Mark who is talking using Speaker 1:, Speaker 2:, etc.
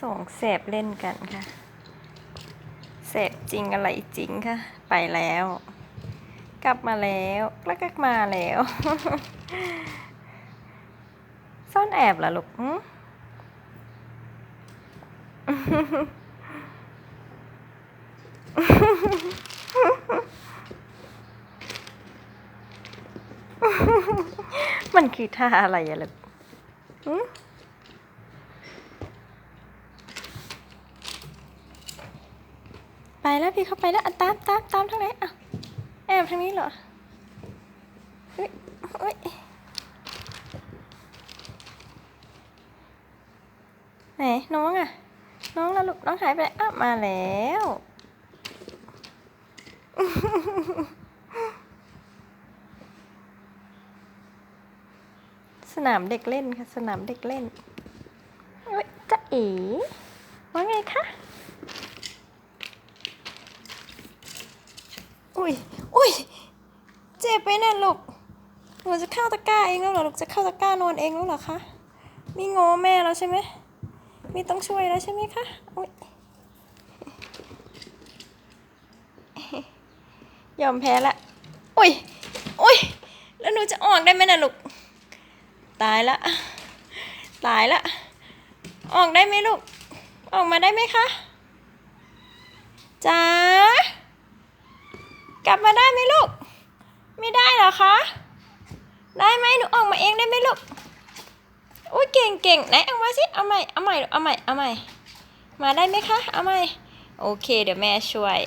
Speaker 1: สองแสบเล่นกันค่ะแสบจริงอะไรจริงค่ะ ไปแล้ว กลับมาแล้วแล้วก็มาแล้ว ซ่อนแอบเหรอลูกมันคือท่าอะไรอะลูก ไปแล้วพี่เข้าไปแล้วตามตามตามทางไหนอะแอบทางนี้เหรอเฮ้ยเฮ้ยไหนน้องอะ น้องละลูกน้องหายไปไหนอะมาแล้วสนามเด็กเล่นค่ะ สนามเด็กเล่นเอ้ยจะเอ๋ว่าไงคะ อุ้ยอุ้ยเจ็บไปเนี่ยลูกหนูจะเข้าตะกร้าเองแล้วเหรอลูกจะเข้าตะกร้านอนเองแล้วเหรอคะมีงอแม่แล้วใช่ไหมมีต้องช่วยแล้วใช่ไหมคะอุ้ยยอมแพ้ละอุ้ยอุ้ยแล้วหนูจะออกได้ไหมนะลูกตายละตายละออกได้ไหมลูก ออกมาได้ไหมคะจ๋า กลับมาได้ไหมลูก ไม่ได้หรอคะ ได้ไหมหนูออกมาเองได้ไหมลูก อุ้ยเก่งเก่งไหนเอามาสิ เอาใหม่ เอาใหม่ เอาใหม่ เอาใหม่ มาได้ไหมคะ เอาใหม่ โอเค เดี๋ยวแม่ช่วย